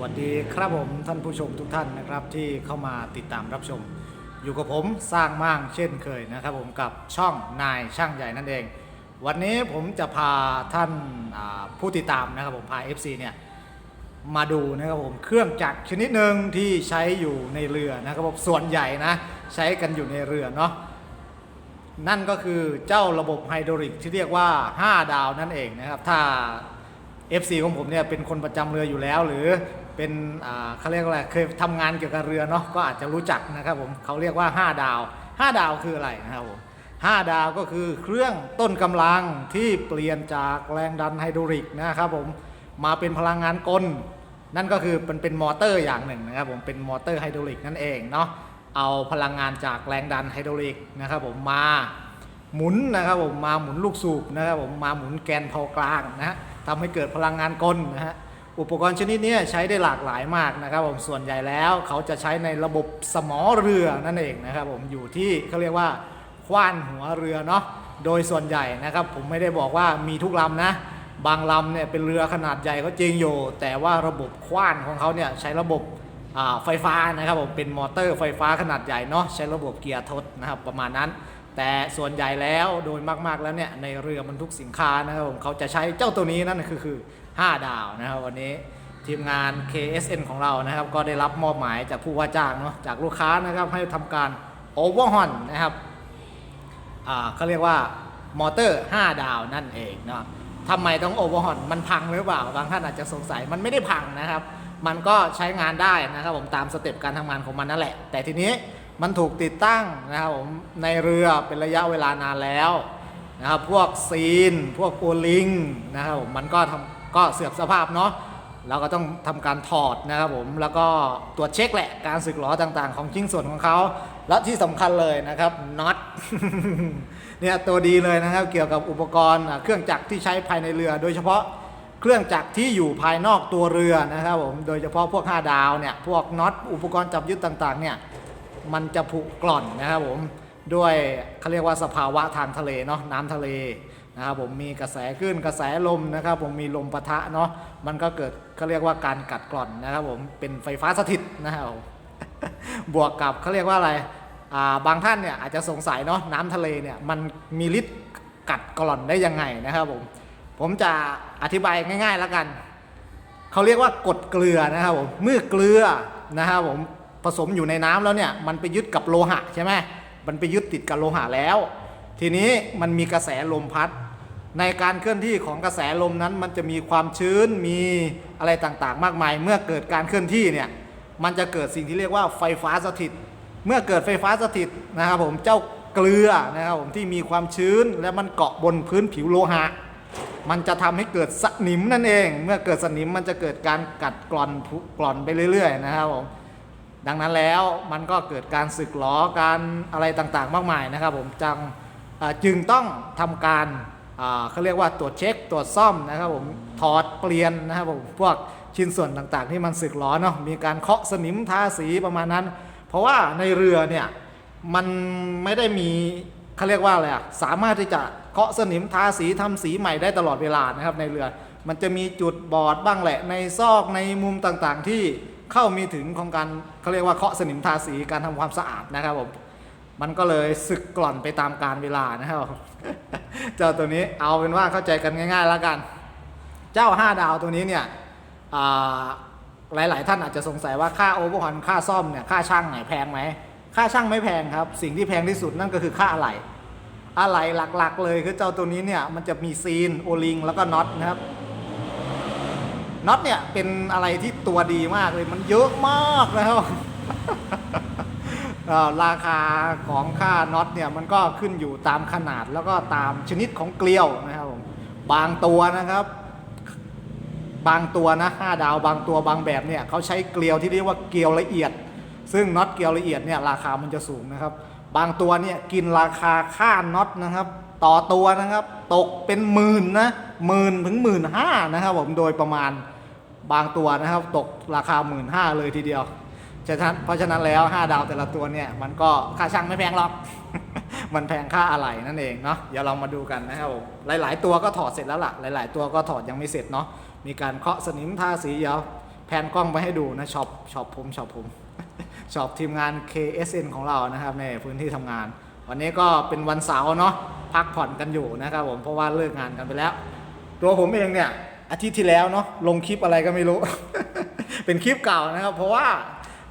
วัสดีครับผมท่านผู้ชมทุกท่านนะครับที่เข้ามาติดตามรับชม อยู่กับผมสร้างมั่งเช่นเคยนะครับผมกับช่องนายช่างใหญ่นั่นเอง วันนี้ผมจะพาท่านผู้ติดตามนะครับผมพา FC เนี่ยมาดูนะครับผมเครื่องจักรชนิดหนึ่งที่ใช้อยู่ในเรือนะครับผมส่วนใหญ่นะใช้กันอยู่ในเรือเนาะนั่นก็คือเจ้าระบบไฮดรอลิกที่เรียกว่า 5 ดาวนั่นเองนะครับถ้า FC ของผมเนี่ยเป็นคนประจำเรืออยู่แล้ว หรือ เป็นเขาเรียกว่าอะไรเคยทำงานเกี่ยวกับเรือเนาะก็อาจจะรู้จักนะครับผมเขาเรียกว่า 5 ดาว 5 ดาวคืออะไรนะครับผม5ดาวก็คือเครื่องต้นกำลังที่เปลี่ยนจากแรงดันไฮดรอลิกนะครับผมมาเป็นพลังงานกล นั่นก็คือมันเป็นมอเตอร์อย่างหนึ่งนะครับผมเป็นมอเตอร์ไฮดรอลิกนั่นเองเนาะเอาพลังงานจากแรงดันไฮดรอลิกนะครับผมมาหมุนนะครับผมมาหมุนลูกสูบนะครับผมมาหมุนแกนเผากลางนะฮะทำให้เกิดพลังงานกลนะฮะ อุปกรณ์ชนิดนี้ใช้ได้หลากหลายมากนะครับผมส่วนใหญ่แล้วเขาจะใช้ในระบบสมอเรือนั่นเองนะครับผมอยู่ที่เขาเรียกว่าขว้านหัวเรือเนาะโดยส่วนใหญ่นะครับผมไม่ได้บอกว่ามีทุกลำนะบางลำเนี่ยเป็นเรือขนาดใหญ่ก็จริงอยู่ แต่ว่าระบบขว้านของเขาเนี่ยใช้ระบบไฟฟ้านะครับผมเป็นมอเตอร์ไฟฟ้าขนาดใหญ่เนาะใช้ระบบเกียร์ทดนะครับประมาณนั้น แต่ส่วนใหญ่แล้วโดยมากๆแล้วเนี่ยในเรือบรรทุกสินค้านะครับผมเขาจะใช้เจ้าตัวนี้นั่นคือคือ 5 ดาวนะครับวันนี้ทีมงาน KSN ของเรานะครับ ก็ได้รับมอบหมายจากผู้ว่าจ้างเนาะจากลูกค้านะครับให้ทำการโอเวอร์ฮอนนะครับอ่าเขาเรียกว่ามอเตอร์ 5 ดาวนั่นเองเนาะทำไมต้องโอเวอร์ฮอนมันพังหรือเปล่าบางท่านอาจจะสงสัยมันไม่ได้พังนะครับ มันก็ใช้งานได้นะครับผมตามสเต็ปการทำงานของมันนั่นแหละ แต่ทีนี้มันถูกติดตั้งนะครับผมในเรือเป็นระยะเวลานานแล้วนะครับพวกซีน พวกโอลิงนะครับผมมันก็ทำ ก็เสื่อมสภาพเนาะเราก็ต้องทำการถอดนะครับผมแล้วก็ตรวจเช็คแหละการสึกหรอต่างๆ ของชิ้นส่วนของเขาและที่สำคัญเลยนะครับน็อตเนี่ยตัวดีเลยนะครับเกี่ยวกับอุปกรณ์เครื่องจักรที่ใช้ภายในเรือ โดยเฉพาะเครื่องจักรที่อยู่ภายนอกตัวเรือนะครับผมโดยเฉพาะพวก 5 ดาวเนี่ยพวกน็อตอุปกรณ์จับยึดต่างๆเนี่ยมันจะผุกร่อนนะครับผมด้วยเขาเรียกว่าสภาวะทางทะเลเนาะน้ำทะเล นะครับผมมีกระแสคลื่นกระแสลมนะครับ ผมมีลมปะทะเนาะมันก็เกิดเขาเรียกว่าการกัดกร่อนนะครับผมเป็นไฟฟ้าสถิตนะครับผมบวกกับเขาเรียกว่าอะไราบางท่านเนี่ยอาจจะสงสัยเนาะน้ำทะเลเนี่ยมันมีฤทธิ์กัดกร่อนได้ยังไงนะครับผมผมจะอธิบายง่ายๆแล้วกันเขาเรียกว่ากดเกลือนะครับผมเมื่อเกลือนะครับผมผสมอยู่ในน้ำแล้วเนี่ยมันไปยึดกับโลหะใช่ไหมมันไปยึดติดกับโลหะแล้ว ทีนี้มันมีกระแสลมพัด ในการเคลื่อนที่ของกระแสลมนั้นมันจะมีความชื้นมีอะไรต่างๆ มากมาย เมื่อเกิดการเคลื่อนที่เนี่ยมันจะเกิดสิ่งที่เรียกว่าไฟฟ้าสถิต เมื่อเกิดไฟฟ้าสถิตนะครับผมเจ้าเกลือนะครับผมที่มีความชื้นและมันเกาะบนพื้นผิวโลหะ มันจะทำให้เกิดสนิมนั่นเอง เมื่อเกิดสนิมมันจะเกิดการกัดกร่อนกร่อนไปเรื่อย ๆ นะครับผมดังนั้นแล้วมันก็เกิดการสึกหรอการอะไรต่างๆ มากมายนะครับผมจังจึงต้องทำการ เขาเรียกว่าตรวจเช็คตรวจซ่อมนะครับผมถอดเปลี่ยนนะครับผมพวกชิ้นส่วนต่างๆ ที่มันสึกหรอเนาะมีการเคาะสนิมทาสีประมาณนั้น เพราะว่าในเรือเนี่ยมันไม่ได้มีเขาเรียกว่าอะไรอะสามารถที่จะเคาะสนิมทาสีทำสีใหม่ได้ตลอดเวลานะครับในเรือ มันจะมีจุดบอดบ้างแหละ ในซอกในมุมต่างๆ ที่เข้ามีถึงของการเขาเรียกว่าเคาะสนิมทาสีการทำความสะอาดนะครับผม มันก็เลยสึกกร่อนไปตามการเวลานะครับ เจ้าตัวนี้เอาเป็นว่าเข้าใจกันง่าย ๆ แล้วกัน เจ้า 5 ดาวตัวนี้เนี่ยหลาย ๆ ท่านอาจจะสงสัยว่าค่าโอเวอร์ฮอนค่าซ่อมเนี่ยค่าช่างไหนแพงไหมค่าช่างไม่แพงครับ สิ่งที่แพงที่สุดนั่นก็คือค่าอะไหล่อะไหล่หลัก ๆ เลยคือเจ้าตัวนี้เนี่ยมันจะมีซีนโอลิงแล้วก็น็อตนะครับน็อตเนี่ยเป็นอะไรที่ตัวดีมากเลยมันเยอะมากนะครับ ราคาของค่าน็อตเนี่ยมันก็ขึ้นอยู่ตามขนาดแล้วก็ตามชนิดของเกลียวนะครับผมบางตัวนะครับ บางตัวนะ5ดาวบางตัวบางแบบเนี่ยเขาใช้เกลียวที่เรียกว่าเกลียวละเอียด ซึ่งน็อตเกลียวละเอียดเนี่ยราคามันจะสูงนะครับ บางตัวเนี่ยกินราคาค่าน็อตนะครับ ต่อตัวนะครับ ตกเป็นหมื่นนะหมื่นถึงหมื่นห้านะครับผมโดยประมาณบางตัวนะครับ ตกราคาหมื่นห้าเลยทีเดียว ฉะนั้นเพราะฉะนั้นแล้ว 5 ดาวแต่ละตัวเนี่ย มันก็ค่าช่างไม่แพงหรอก มันแพงค่าอะไหล่นั่นเองเนาะเดี๋ยวเรามาดูกันนะครับผมหลายๆ ตัวก็ถอดเสร็จแล้วล่ะ หลาย ๆ ตัวก็ถอดยังไม่เสร็จเนาะมีการเคาะสนิมทาสีเดี๋ยวแพนกล้องไปให้ดูนะช็อปช็อปผมช็อปผมช็อปทีมงาน KSN ของเรานะครับในพื้นที่ทำงาน วันนี้ก็เป็นวันเสาร์เนาะพักผ่อนกันอยู่นะครับผมเพราะว่าเลิกงานกันไปแล้ว ตัวผมเองเนี่ยอาทิตย์ที่แล้วเนาะลงคลิปอะไรก็ไม่รู้ เป็นคลิปเก่านะครับ เพราะว่า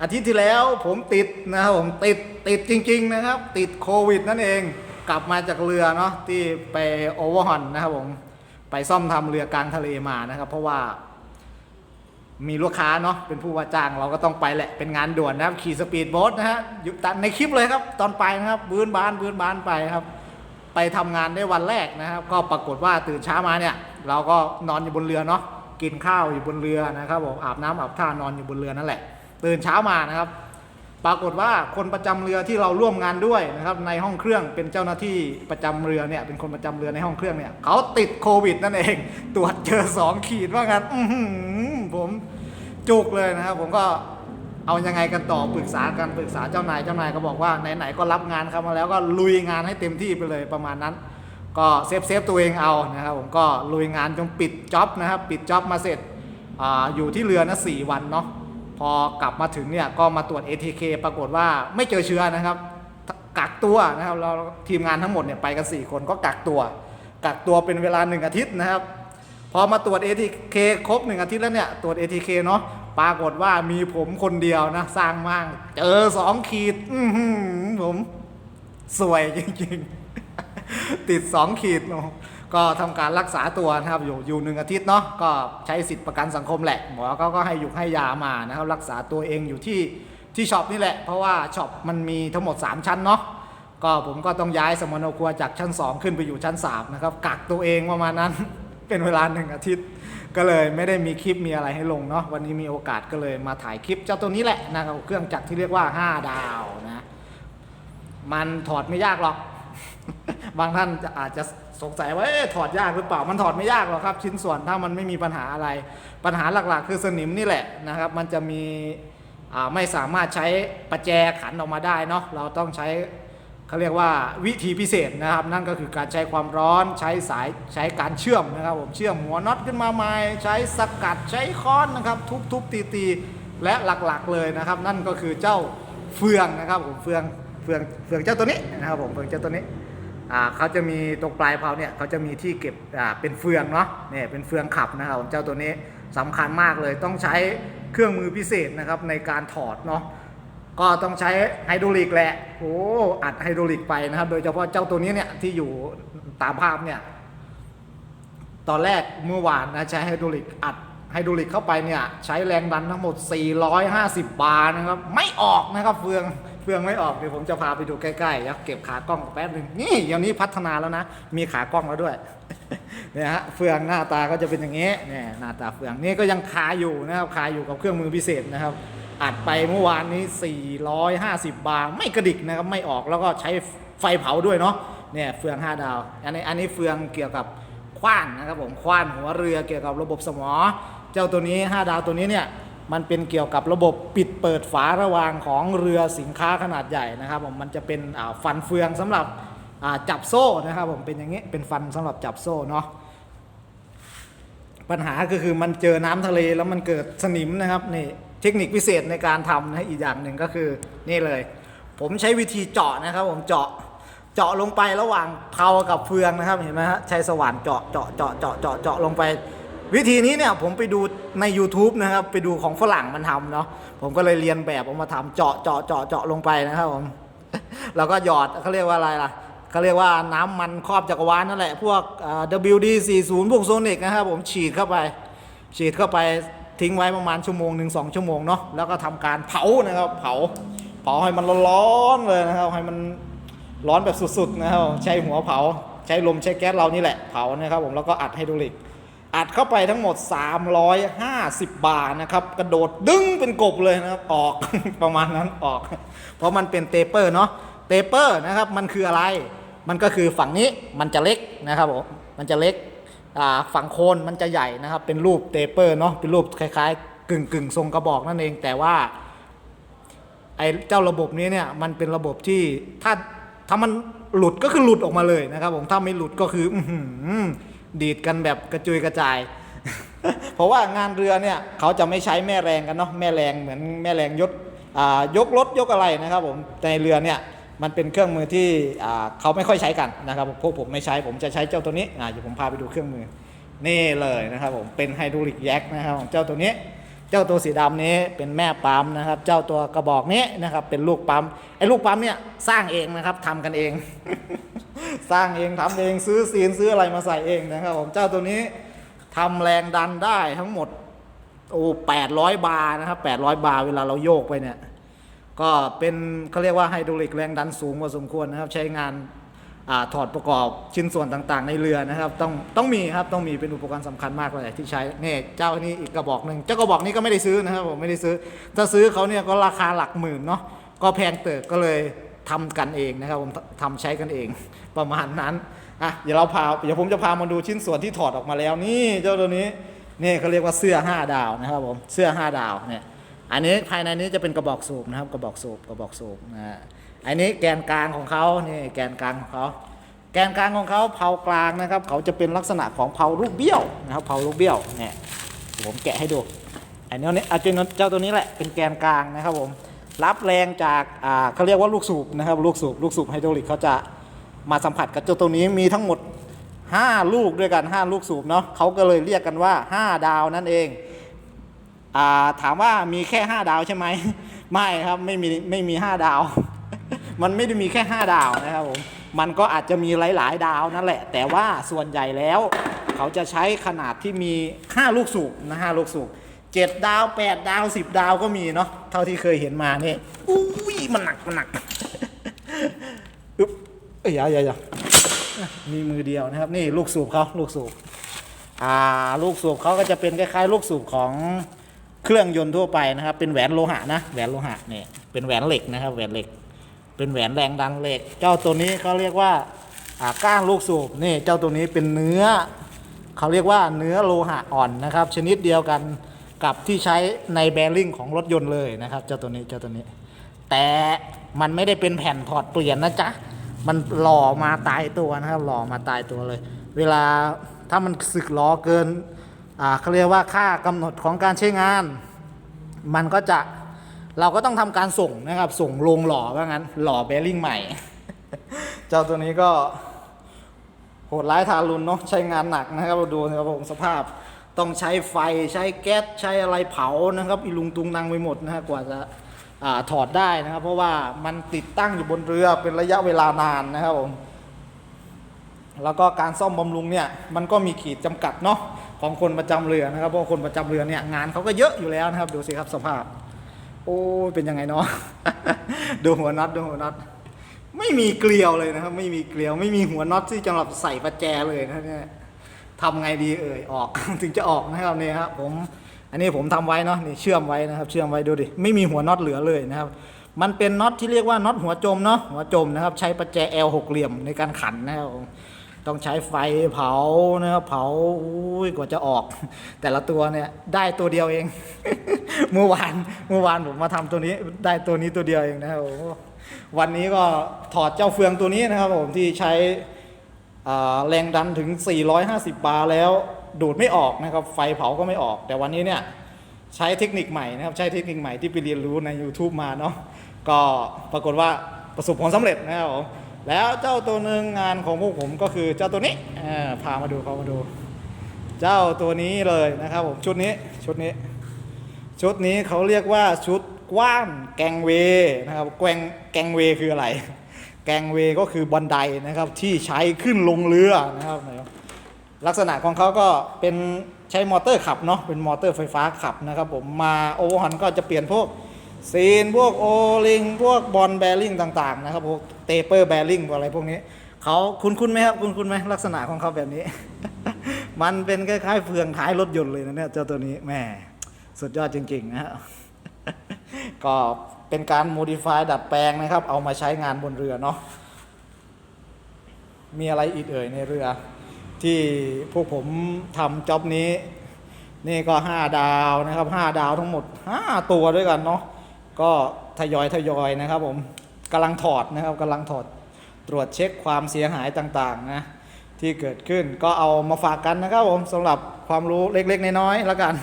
อาทิตย์ที่แล้วผมติดนะครับผมติดติดจริง ๆ นะครับ ติดโควิดนั่นเองกลับมาจากเรือเนาะที่ไปโอเวอร์ฮอนนะครับผมไปซ่อมทำเรือกลางทะเลมานะครับ เพราะว่า มีลูกค้าเนาะเป็นผู้ว่าจ้างเราก็ต้องไปแหละเป็นงานด่วนนะครับ ขี่สปีดโบ๊ทนะฮะอยู่ตัดในคลิปเลยครับ ตอนไปนะครับบื้นบานบื้นบานไปครับ ไปทำงานได้วันแรกนะครับ ก็ปรากฏว่าตื่นเช้ามาเนี่ย เราก็นอนอยู่บนเรือเนาะกินข้าวอยู่บนเรือนะครับผมอาบน้ำอาบท่านอนอยู่บนเรือนั่นแหละ ตื่นเช้ามานะครับ ปรากฏว่าคนประจำเรือที่เราร่วมงานด้วยนะครับในห้องเครื่องเป็นเจ้าหน้าที่ประจำเรือเนี่ยเป็นคนประจำเรือในห้องเครื่องเนี่ยเขาติดโควิดนั่นเอง ตรวจเจอสองขีดว่างั้นผมจุกเลยนะครับ ผมก็เอายังไงกันต่อปรึกษากันปรึกษาเจ้านายเจ้านายก็บอกว่าไหนๆก็รับงานเข้ามาแล้วก็ลุยงานให้เต็มที่ไปเลยประมาณนั้น ก็เซฟเซฟตัวเองเอานะครับผมก็ลุยงานจนปิดจ็อบนะครับ ปิดจ็อบมาเสร็จออยู่ที่เรือนะสี่วันเนาะ พอกลับมาถึงเนี่ยก็มาตรวจ ATK ปรากฏว่าไม่เจอเชื้อนะครับ กักตัวนะครับเราทีมงานทั้งหมดเนี่ยไปกัน 4 คนก็กักตัว กักตัวเป็นเวลา 1 อาทิตย์นะครับ พอมาตรวจ ATK ครบ 1 อาทิตย์แล้วเนี่ยตรวจ ATK เนาะปรากฏว่ามีผมคนเดียวนะสร้างมั่งเจอ2ขีดอืผมสวยจริงๆ ติด2ขีดเนาะ ก็ทำการรักษาตัวนะครับอยู่อยู่หนึ่งอาทิตย์เนาะก็ใช้สิทธิประกันสังคมแหละหมอเขาก็ให้อยู่ให้ยามานะครับรักษาตัวเองอยู่ที่ที่ช็อปนี่แหละ เพราะว่าช็อปมันมีทั้งหมด 3 ชั้นเนาะก็ผมก็ต้องย้ายสมโนครัวจากชั้น 2 ขึ้นไปอยู่ชั้น3นะครับกักตัวเองประมาณนั้น เป็นเวลาหนึ่งอาทิตย์ ก็เลยไม่ได้มีคลิปมีอะไรให้ลงเนาะวันนี้มีโอกาสก็เลยมาถ่ายคลิปเจ้าตัวนี้แหละนะครับเครื่องจักรที่เรียกว่า 5 ดาวนะมันถอดไม่ยากหรอก บางท่านอาจจะ สงสัยว่าเอ๊ะถอดยากหรือเปล่ามันถอดไม่ยากหรอกครับ ชิ้นส่วนถ้ามันไม่มีปัญหาอะไร ปัญหาหลักๆ คือสนิมนี่แหละนะครับ มันจะมีไม่สามารถใช้ประแจขันออกมาได้เนาะเราต้องใช้เขาเรียกว่าวิธีพิเศษนะครับ นั่นก็คือการใช้ความร้อนใช้สายใช้การเชื่อมนะครับผมเชื่อมหัวน็อตขึ้นมาใหม่ใช้สกัดใช้ค้อนนะครับ ทุบๆตีๆและหลักๆเลยนะครับ นั่นก็คือเจ้าเฟืองนะครับผมเฟืองเฟืองเฟืองเจ้าตัวนี้นะครับผมเฟืองเจ้าตัวนี้ เขาจะมีตรงปลายเพลาเนี่ยเขาจะมีที่เก็บเป็นเฟืองเนาะเนี่ยเป็นเฟืองขับนะครับเจ้าตัวนี้สำคัญมากเลยต้องใช้เครื่องมือพิเศษนะครับในการถอดเนาะก็ต้องใช้ไฮดรอลิกแหละโอ้อัดไฮดรอลิกไปนะครับ โดยเฉพาะเจ้าตัวนี้เนี่ยที่อยู่ตามภาพเนี่ยตอนแรกเมื่อวานนะใช้ไฮดรอลิกอัดไฮดรอลิกเข้าไปเนี่ยใช้แรงดันทั้งหมด 450 บาร์นะครับ ไม่ออกนะครับเฟือง เฟืองไม่ออกเดี๋ยวผมจะพาไปดูใกล้ๆยักเก็บขากล้องแป๊บหนึงนี่อย่างนี้พัฒนาแล้วนะ มีขากล้องแล้วด้วยเนี่ยฮะเฟืองหน้าตาก็จะเป็นอย่างนี้เนี่ยหน้าตาเฟืองนี่ก็ยังคาอยู่นะครับคาอยู่กับเครื่องมือพิเศษนะครับอัดไปเมื่อวานนี้ 450 บาร์ไม่กระดิกนะครับไม่ออกแล้วก็ใช้ไฟเผาด้วยเนาะเนี่ยเฟือง 5 ดาว อันนี้อันนี้เฟืองเกี่ยวกับขว้านนะครับผมขว้านหัวเรือเกี่ยวกับระบบสมอ เจ้าตัวนี้ 5 ดาวตัวนี้เนี่ย มันเป็นเกี่ยวกับระบบปิดเปิดฝาระวางของเรือสินค้าขนาดใหญ่นะครับผมมันจะเป็นฟันเฟืองสำหรับจับโซ่นะครับผมเป็นอย่างนี้เป็นฟันสำหรับจับโซ่เนาะปัญหาก็คือมันเจอน้ำทะเลแล้วมันเกิดสนิมนะครับนี่เทคนิคพิเศษในการทำนะอีกอย่างหนึ่งก็คือนี่เลย ผมใช้วิธีเจาะนะครับ ผมเจาะเจาะลงไประหว่างเพลากับเฟืองนะครับเห็นไหมฮะใช้สว่านเจาะเจาะเจาะเจาะเจาะเจาะลงไป วิธีนี้เนี่ยผมไปดูใน YouTube นะครับ ไปดูของฝรั่งมันทำเนาะผมก็เลยเรียนแบบเอามาทำเจาะเจาะเจาะเจาะลงไปนะครับผมแล้วก็หยอดเขาเรียกว่าอะไรล่ะเขาเรียกว่าน้ำมันครอบจักรวาลนั่นแหละพวก WD40 พวกโซนิกนะครับผมฉีดเข้าไป ฉีดเข้าไปทิ้งไว้ประมาณชั่วโมงหนึ่งสองชั่วโมงเนาะแล้วก็ทำการเผานะครับ เผาเผาให้มันร้อนเลยนะครับ ให้มันร้อนแบบสุดๆนะครับ ใช้หัวเผา ใช้ลมใช้แก๊สเรานี่แหละเผานะครับ ผมแล้วก็อัดไฮดรอลิก อัดเข้าไปทั้งหมด 350 บาร์นะครับ กระโดดดึงเป็นกบเลยนะครับ ออก ประมาณนั้นออก เพราะมันเป็นเตเปอร์เนาะ เตเปอร์นะครับ มันคืออะไร มันก็คือฝั่งนี้มันจะเล็กนะครับผม มันจะเล็ก ฝั่งโคนมันจะใหญ่นะครับ เป็นรูปเตเปอร์เนาะ เป็นรูปคล้ายๆ กึ่งกึ่งทรงกระบอกนั่นเอง แต่ว่าไอ้เจ้าระบบนี้เนี่ย มันเป็นระบบที่ถ้าถ้ามันหลุดก็คือหลุดออกมาเลยนะครับผม ถ้าไม่หลุดก็คือ อื้อหือ ดีดกันแบบกระจุยกระจาย เพราะว่างานเรือเนี่ยเขาจะไม่ใช้แม่แรงกันเนาะแม่แรงเหมือนแม่แรงยกอ่ายกรถยกอะไรนะครับผมในเรือเนี่ยมันเป็นเครื่องมือที่เขาไม่ค่อยใช้กันนะครับพวกผมไม่ใช้ผมจะใช้เจ้าตัวนี้อ่าเดี๋ยวผมพาไปดูเครื่องมือนี่เลยนะครับผมเป็นไฮดรอลิกแยกนะครับของเจ้าตัวนี้ เจ้าตัวสีดำนี้เป็นแม่ปั๊มนะครับ เจ้าตัวกระบอกนี้นะครับเป็นลูกปั๊มไอ้ลูกปั๊มเนี่ยสร้างเองนะครับทำกันเอง สร้างเองทำเองซื้อซีนซื้ออะไรมาใส่เองนะครับผมเจ้าตัวนี้ทำแรงดันได้ทั้งหมดโอ้แปดร้อยบาร์นะครับแปดร้อยบาร์เวลาเราโยกไปเนี่ย ก็เป็นเขาเรียกว่าไฮดรอลิกแรงดันสูงพอสมควรนะครับ ใช้งานอถอดประกอบชิ้นส่วนต่างๆ ในเรือนะครับ ต้องต้องมีครับต้องมีเป็นอุปกรณ์สำคัญมากเลยที่ใช้เนี่เจ้านี้อีกกระบอกหนึ่งเจ้ากระบอกนี้ก็ไม่ได้ซื้อนะครับผมไม่ได้ซื้อ ถ้าซื้อเขาเนี่ยก็ราคาหลักหมื่นเนาะก็แพงเติบก็เลย ทำกันเองนะครับผมทำใช้กันเองประมาณนั้นอะเดี๋ยวเราพาเดี๋ยวผมจะพามาดูชิ้นส่วนที่ถอดออกมาแล้วนี่เจ้าตัวนี้นี่เขาเรียกว่าเสื้อ 5 ดาวนะครับผมเสื้อ 5 ดาวเนี่ยอันนี้ภายในนี้จะเป็นกระบอกสูบนะครับกระบอกสูบกระบอกสูบนะฮะอันนี้แกนกลางของเขานี่แกนกลางของเขาแกนกลางของเขาเผากลางนะครับเขาจะเป็นลักษณะของเผาลูกเบี้ยวนะครับเผาลูกเบี้ยวเนี่ยผมแกะให้ดูอันนี้เนี่ยอาจจะเจ้าตัวนี้แหละเป็นแกนกลางนะครับผม รับแรงจากอ่าเขาเรียกว่าลูกสูบนะครับลูกสูบลูกสูบไฮดรอลิกเขาจะมาสัมผัสกับเจ้าตัวนี้มีทั้งหมด 5 ลูกด้วยกัน 5 ลูกสูบเนาะเขาก็เลยเรียกกันว่า 5 ดาวนั่นเองอ่าถามว่ามีแค่ 5 ดาวใช่ไหมไม่ครับไม่มีไม่มี 5 ดาว มันไม่ได้มีแค่ 5 ดาวนะครับผมมันก็อาจจะมีหลาย ๆ ดาวนั่นแหละ แต่ว่าส่วนใหญ่แล้ว เขาจะใช้ขนาดที่มี 5 ลูกสูบนะ5ลูกสูบ 7ดดาว8ดดาว10ดาวก็มีเนาะเท่าที่เคยเห็นมานี่อุ้ยมันหนักมันหนักอึ๊บเอ้ยอย่าอย่าอย่ามีมือเดียวนะครับ นี่ลูกสูบเขาลูกสูบอ่าลูกสูบเขาก็จะเป็นคล้ายๆ ลูกสูบของเครื่องยนต์ทั่วไปนะครับ เป็นแหวนโลหะนะแหวนโลหะเนี่ยเป็นแหวนเหล็กนะครับแหวนเหล็ก เป็นแหวนแรงดันเหล็ก เจ้าตัวนี้เขาเรียกว่าอ่าก้านลูกสูบนี่เจ้าตัวนี้เป็นเนื้อเขาเรียกว่าเนื้อโลหะอ่อนนะครับ ชนิดเดียวกัน กับที่ใช้ในแบริ่งของรถยนต์เลยนะครับเจ้าตัวนี้เจ้าตัวนี้ แต่มันไม่ได้เป็นแผ่นถอดเปลี่ยนนะจ๊ะมันหล่อมาตายตัวนะครับหล่อมาตายตัวเลย เวลาถ้ามันสึกหล้อเกินอ่าเขาเรียกว่าค่ากำหนดของการใช้งาน มันก็จะเราก็ต้องทำการส่งนะครับ ส่งลงหล่อว่างั้น หล่อแบริ่งใหม่ เจ้าตัวนี้ก็โหดร้ายทารุณเนาะใช้งานหนักนะครับเราดูนะครับผมสภาพ ต้องใช้ไฟใช้แก๊สใช้อะไรเผานะครับอีลุงตุงนังไปหมดนะฮะกว่าจะอาถอดได้นะครับ เพราะว่ามันติดตั้งอยู่บนเรือเป็นระยะเวลานานนะครับผมแล้วก็การซ่อมบำรุงเนี่ยมันก็มีขีดจำกัดเนาะของคนประจำเรือนะครับเพราะคนประจำเรือเนี่ยงานเขาก็เยอะอยู่แล้วนะครับ ดูสิครับสภาพ โอ้เป็นยังไงเนาะดูหัวน็อตดูหัวน็อตไม่มีเกลียวเลยนะครับ ไม่มีเกลียวไม่มีหัวน็อตที่สำหรับใส่ประแจเลยนะเนี่ย ทำไงดีเอ่ยออก ถึงจะออกนะครับเนี่ยครับผมอันนี้ผมทำไว้เนาะนี่เชื่อมไว้นะครับ เชื่อมไว้ดูดิไม่มีหัวน็อตเหลือเลยนะครับ มันเป็นน็อตที่เรียกว่าน็อตหัวจมเนาะหัวจมนะครับ ใช้ประแจ L หกเหลี่ยมในการขันนะครับต้องใช้ไฟเผานะครับเผาอุ้ยกว่าจะออก แต่ละตัวเนี่ยได้ตัวเดียวเอง เมื่อวานเมื่อวานผมมาทำตัวนี้ได้ตัวนี้ตัวเดียวเองนะครับวันนี้ก็ถอดเจ้าเฟืองตัวนี้นะครับผมที่ใช้ แรงดันถึง 450 บาร์แล้วดูดไม่ออกนะครับ ไฟเผาก็ไม่ออก แต่วันนี้เนี่ยใช้เทคนิคใหม่นะครับ ใช้เทคนิคใหม่ที่ไปเรียนรู้ใน YouTube มาเนาะก็ปรากฏว่าประสบผลสำเร็จนะครับผมแล้วเจ้าตัวหนึ่งงานของพวกผมก็คือเจ้าตัวนี้พามาดูพามาดู เจ้าตัวนี้เลยนะครับผมชุดนี้ชุดนี้ ชุดนี้เขาเรียกว่าชุดกว้านแกงเวนะครับแกงแกงเวคืออะไร แกงเวก็คือบันไดนะครับที่ใช้ขึ้นลงเรือนะครับลักษณะของเขาก็เป็นใช้มอเตอร์ขับเนาะเป็นมอเตอร์ไฟฟ้าขับนะครับผมมาโอเวอร์ฮอนก็จะเปลี่ยนพวกซีนพวกโอลิงพวกบอลแบริ่งต่างๆนะครับพวกเตเปอร์แบริ่งอะไรพวกนี้เขาคุ้นคุ้นๆไหมครับคุ้นคุ้นๆไหมลักษณะของเขาแบบนี้ มันเป็นคล้ายๆเฟืองท้ายรถยนต์เลยนะเนี่ยเจ้าตัวนี้แหม่สุดยอดจริงๆนะฮะก็ เป็นการโมดิฟายดัดแปลงนะครับ เอามาใช้งานบนเรือเนาะมีอะไรอีกเอ่ยในเรือ ที่พวกผมทำจ็อบนี้ นี่ก็ 5 ดาวนะครับ 5 ดาวทั้งหมด 5 ตัวด้วยกันเนาะก็ทยอยทยอยนะครับผมกำลังถอดนะครับกำลังถอดตรวจเช็คความเสียหายต่างๆนะที่เกิดขึ้นก็เอามาฝากกันนะครับผมสำหรับคความรู้เล็กๆ น้อยๆแล้วกัน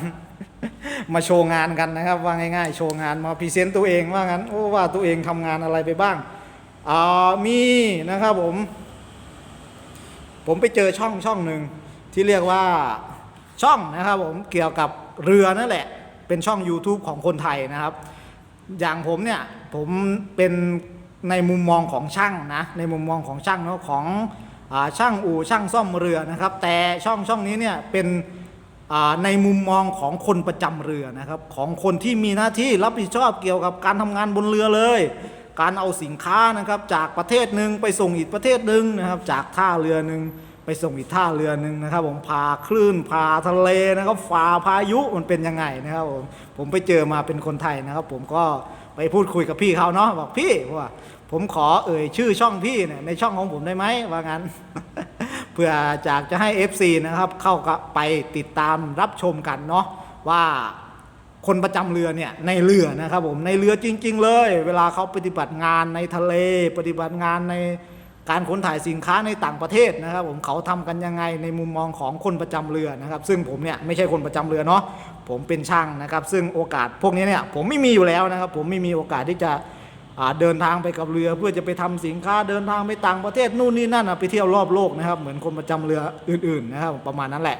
มาโชว์งานกันนะครับ ว่าง่ายๆ โชว์งานมาพรีเซนต์ตัวเองว่างั้นโอ้ว่าตัวเองทำงานอะไรไปบ้างอ่ามีนะครับผม ผมไปเจอช่องช่องหนึ่งที่เรียกว่าช่องนะครับผมเกี่ยวกับเรือนั่นแหละ เป็นช่อง YouTube ของคนไทยนะครับ อย่างผมเนี่ยผมเป็นในมุมมองของช่างนะในมุมมองของช่างเนาะของอช่างอู่ช่างซ่อมเรือนะครับ แต่ช่องช่องนี้เนี่ยเป็น ในมุมมองของคนประจำเรือนะครับของคนที่มีหน้าที่รับผิดชอบเกี่ยวกับการทำงานบนเรือเลย การเอาสินค้านะครับจากประเทศหนึ่งไปส่งอีกประเทศหนึ่งนะครับจากท่าเรือหนึ่งไปส่งอีกท่าเรือหนึ่งนะครับ ผมพาคลื่นพาทะเลนะครับฝ่าพายุมันเป็นยังไงนะครับผมผมไปเจอมาเป็นคนไทยนะครับ ผมก็ไปพูดคุยกับพี่เขาเนาะบอกพี่ว่าผมขอเอ่ยชื่อช่องพี่เนี่ยในช่องของผมได้ไหมว่างั้น พื่อจากจะให้ FC นะครับเข้าไปติดตามรับชมกันเนาะว่าคนประจำเรือเนี่ยในเรือนะครับผมในเรือจริง ๆ เลย เวลาเขาปฏิบัติงานในทะเล ปฏิบัติงานในการขนถ่ายสินค้าในต่างประเทศนะครับ ผมเขาทำกันยังไงในมุมมองของคนประจำเรือนะครับ ซึ่งผมเนี่ยไม่ใช่คนประจำเรือเนาะผมเป็นช่างนะครับ ซึ่งโอกาสพวกนี้เนี่ยผมไม่มีอยู่แล้วนะครับ ผมไม่มีโอกาสที่จะ เดินทางไปกับเรือเพื่อจะไปทำสินค้าเดินทางไปต่างประเทศนู่นนี่นั่นไปเที่ยวรอบโลกนะครับ เหมือนคนประจำเรืออื่นๆนะครับประมาณนั้นแหละ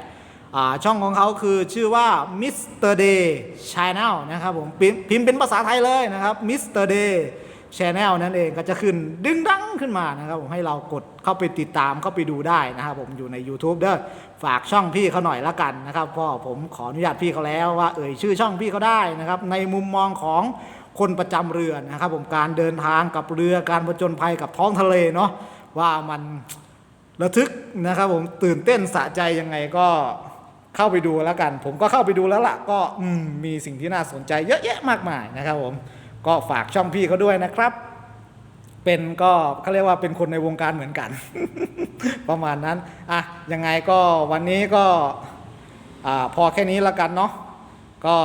ช่องของเขาคือชื่อว่า Mr. Day Channel นะครับผมพิมพ์เป็นภาษาไทยเลยนะครับ Mr. Day Channel นั่นเองก็จะขึ้นดึงดังขึ้นมานะครับผมให้เรากดเข้าไปติดตามเข้าไปดูได้นะครับผมอยู่ใน YouTube เด้อฝากช่องพี่เขาหน่อยละกันนะครับเพราะผมขออนุญาตพี่เขาแล้วว่าเอ่ยชื่อช่องพี่เขาได้นะครับในมุมมองของ คนประจำเรือนะครับผมการเดินทางกับเรือการผจญภัยกับท้องทะเลเนาะว่ามันระทึกนะครับผมตื่นเต้นสะใจยังไงก็เข้าไปดูแล้วกัน ผมก็เข้าไปดูแล้วล่ะก็อืมมีสิ่งที่น่าสนใจเยอะแยะมากมายนะครับผมก็ฝากช่องพี่เขาด้วยนะครับ เป็นก็เขาเรียกว่าเป็นคนในวงการเหมือนกัน ประมาณนั้นอะยังไงก็วันนี้ก็อพอแค่นี้และกันเนาะก็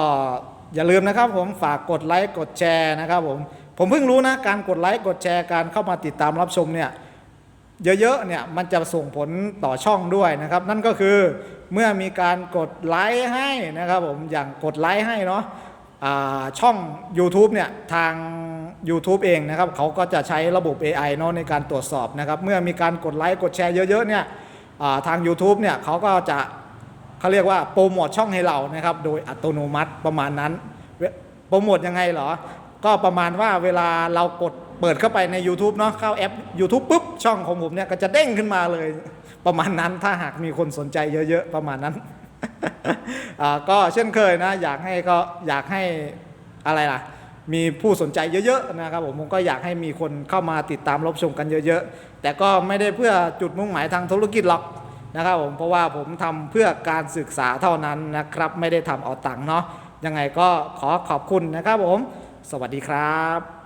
อย่าลืมนะครับผมฝากกดไลค์กดแชร์นะครับผมผมเพิ่งรู้นะการกดไลค์กดแชร์การเข้ามาติดตามรับชมเนี่ยเยอะๆเนี่ยมันจะส่งผลต่อช่องด้วยนะครับ นั่นก็คือเมื่อมีการกดไลค์ให้นะครับผมอย่างกดไลค์ให้เนาะช่อง YouTube เนี่ยทาง YouTube เองนะครับเขาก็จะใช้ระบบ AI เนาะในการตรวจสอบนะครับ เมื่อมีการกดไลค์กดแชร์เยอะๆเนี่ยทาง YouTube เนี่ยเขาก็จะ เขาเรียกว่าโปรโมทช่องให้เรานะครับ โดยอัตโนมัติประมาณนั้น โปรโมทยังไงเหรอ ก็ประมาณว่าเวลาเรากดเปิดเข้าไปใน YouTube เนาะเข้าแอป YouTube ปุ๊บ ช่องของผมเนี่ยก็จะเด้งขึ้นมาเลย ประมาณนั้นถ้าหากมีคนสนใจเยอะๆ ประมาณนั้นก็เช่นเคยนะ อยากให้ก็อยากให้อะไรล่ะมีผู้สนใจเยอะๆนะครับผมผมก็อยากให้มีคนเข้ามาติดตามรับชมกันเยอะ ๆ แต่ก็ไม่ได้เพื่อจุดมุ่งหมายทางธุรกิจหรอก นะครับผมเพราะว่าผมทำเพื่อการศึกษาเท่านั้นนะครับ ไม่ได้ทำเอาตังค์เนาะยังไงก็ขอขอบคุณนะครับผม สวัสดีครับ